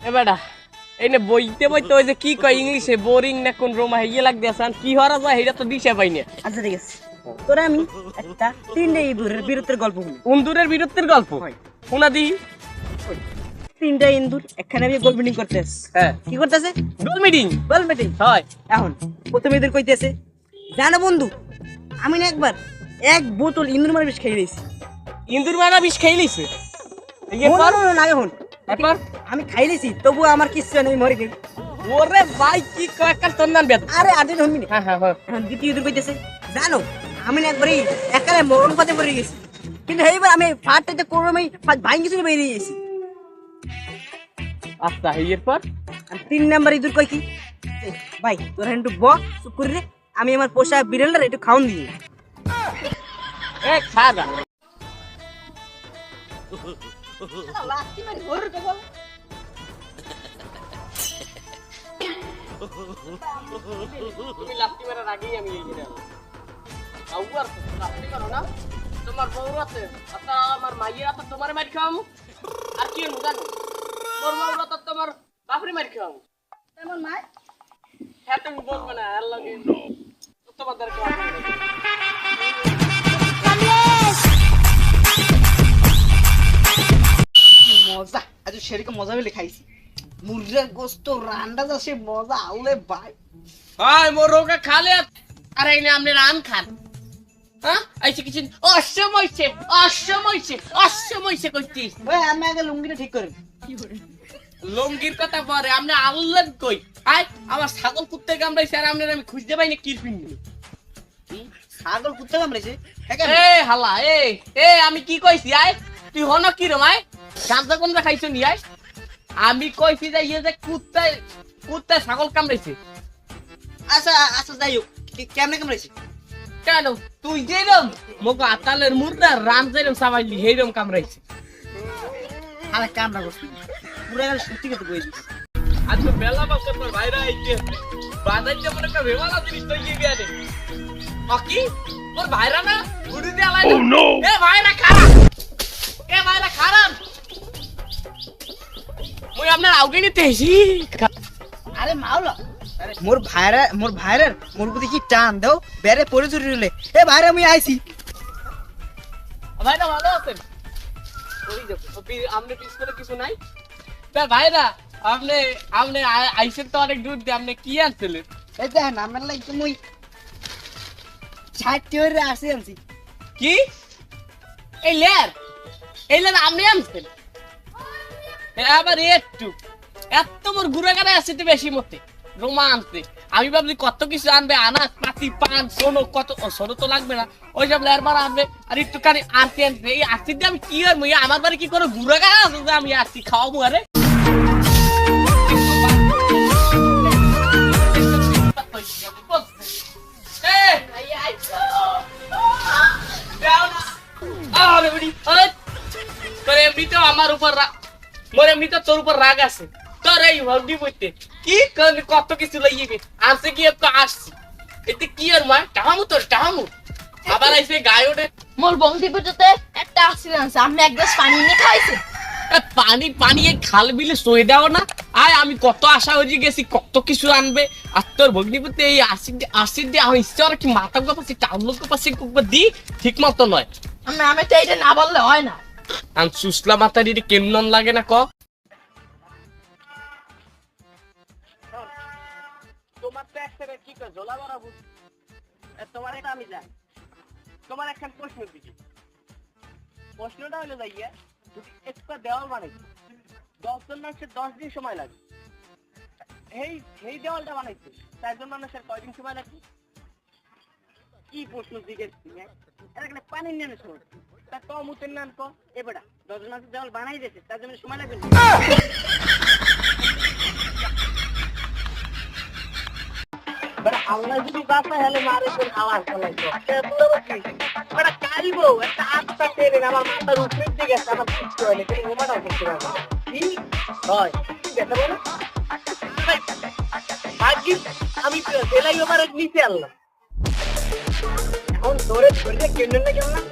এ এই নে বইতে বইতে ওই যে কি কয় ইংলিশে বোরিং না কোন রোমা ইয়ে লাগ দিয়েছে কি হরা যায় এটা তো দিশা পাই না। আচ্ছা ঠিক আছে। তোরা আমি একটা তিনটে ইঁদুরের বীরত্বের গল্প শুনি উন্দুরের বীরত্বের গল্প? শোনা দি। তিনটা ইন্দুর একখানে আমি গোল মিটিং করতেছে। হ্যাঁ। কি করতেছে? গোল মিটিং গোল মিটিং হয়। এখন প্রথম ইঁদুর কইতেছে জানো বন্ধু আমি না একবার এক বোতল ইন্দুর মার বিষ খেয়ে দিয়েছি ইন্দুর মারা বিষ খেয়ে লিছে এরপর না এখন। এরপর আমি খাই লিছি তবু আমার কিচ্ছু নেই মরে গেল। ওরে ভাই কি কয় একটা চন্দান বেদ? আরে আটে হনবি না? হ্যাঁ হ্যাঁ হ্যাঁ। দ্বিতীয় ইঁদুর কইতেছে জানো আমি না একবারই একালে মরণ পথে পড়ে গেছি। কিন্তু এইবার আমি ফাটতে করমই ভাই কিছু বেরিয়ে গেছি। আচ্ছা এরপর? তিন নাম্বার ইঁদুর কই কি? ভাই তোরা একটু ব চুপ করে রে। আমি আমার পোষা বিড়ালটার একটু খাওন দিই। এ তুমি মারার আগেই আমি এই গেলাম আউয়ার না তোমার বউ আছে আতা আমার মাইয়ের আছে তোমার মার খাওয়াম আর কি হলো জানো তোর বউ আছে তোমার বাপরে মার খাওয়াম তেমন নাই হ্যাঁ তুমি বলবে না আর লাগে তোমার দরকার সেরকম মজা হলে খাইছি। মুরগির গোস্ত রান্না যাচ্ছে মজা আউলে ভাই। রোগা খালে আরে এনে আপনি রান খান। হ্যাঁ? কিছু ভাই আমি আগে লুঙ্গিটা ঠিক করেন লঙ্গির কথা পরে আপনি আল্লাহ কই? আই আমার ছাগল কুত্তে কামড়াইছে আর আপনার আমি খুঁজতে পাই না কি পিন্ডি ছাগল কুত্তে কামড়েছে এ হালা এ এ আমি কি কইছি আই তুই হন কি রে মাই? গাঁজা কোনটা খাইছ নি আই? আমি কইছি যে ইয়ে যে কুত্তে কুত্তে ছাগল কামড়াইছে। আচ্ছা আচ্ছা যাই হোক কে- কেমনে কামড়েছে কেন? তুই যেরম মগো আতালের মুর্দা রাম যেরম সাবাইলি হেরম কামড়াইছে। আরে কামড়া করছি। পুরো গেলে সত্যি কথা কইছি আচ্ছা বেলা বাসে পর বাইরে আইতে বাজাইতে মনে একটা বেমালা জিনিস তো গিয়ে গিয়ে অকি ওর ভাইরা না? ঘুরি দিয়ে আলাই এ ভাইরা খারাপ! এ ভাইরা খারাপ! মুই আপনার আউগে নিতে এসি আরে মাওলা মোর ভাইরা মোর ভাইরার মোর প্রতি কি টান দাও? বেরে পড়ে চুরি হলে। এ ভাইরা আমি আইছি। ভাইরা ভালো আছেন? ওই আপনি পিস করে কিছু নাই। তা ভাইরা আপনি আপনি আই- আইসেন তো অনেক দূর দিয়ে আপনি কি আনছিলেন? এই দেখেন আমার লাগি মুই ষাট আসি আনছি। কি? এই লেয়ার। এই লেয়ার আপনি আবার একটু। এত মোর ঘুরে গাড়ে আসছে তো বেশি মতে। রোমা আনতে আমি ভাবছি কত কিছু আনবে, আনাজ পাতি, পান, সোনো, কত সোনো তো লাগবে না। ওই সব লেয়ার আনবে। আর একটুখানি আনতে আনতে। এই আসতে দিয়ে আমি কি মুই আমার বাড়ি কি করে ঘুরে গাড়ে আছে যে আমি আসছি খাওয়াবো আরে? আমার উপর মোর এমনিতে তোর উপর রাগ আছে। তোর এই হলদি বইতে কি কত কিছু কি আসছি। এতে কি আর মা? টাহামু তোর টাহামু আবার আইসে গায়ে ওঠে। মোর পুজোতে একটা অ্যাক্সিডেন্ট আমি এক গ্লাস পানি নিয়ে খাইছি পানি পানি খাল বিলে সয়ে দাও না। আয় আমি কত আশা হয়ে গেছি কত কিছু আনবে। আর তোর ভগ্নিপতি এই আসিড আসিড দিয়ে আমার ইচ্ছা কি মাথা টাউন লোক পাচ্ছি দি ঠিক মতো নয়। আমি আমি তো এটা না বললে হয় না। আর সুসলা দিদি কেমন লাগে না ক? দশজন মানুষের দশ দিন সময় লাগে। এই এই দেওয়ালটা বানাইছে চারজন মানুষের কয়দিন সময় লাগবে কি প্রশ্ন জিজ্ঞেস পানির নেমে সময় তা তো এবারে দশজন মানুষের দেওয়াল বানাই দিয়েছে, তার জন্য সময় লাগবে আমি জেলাই ওভারের নিচে আনলাম। এখন তোরে ধরে কেমন না কেমন? না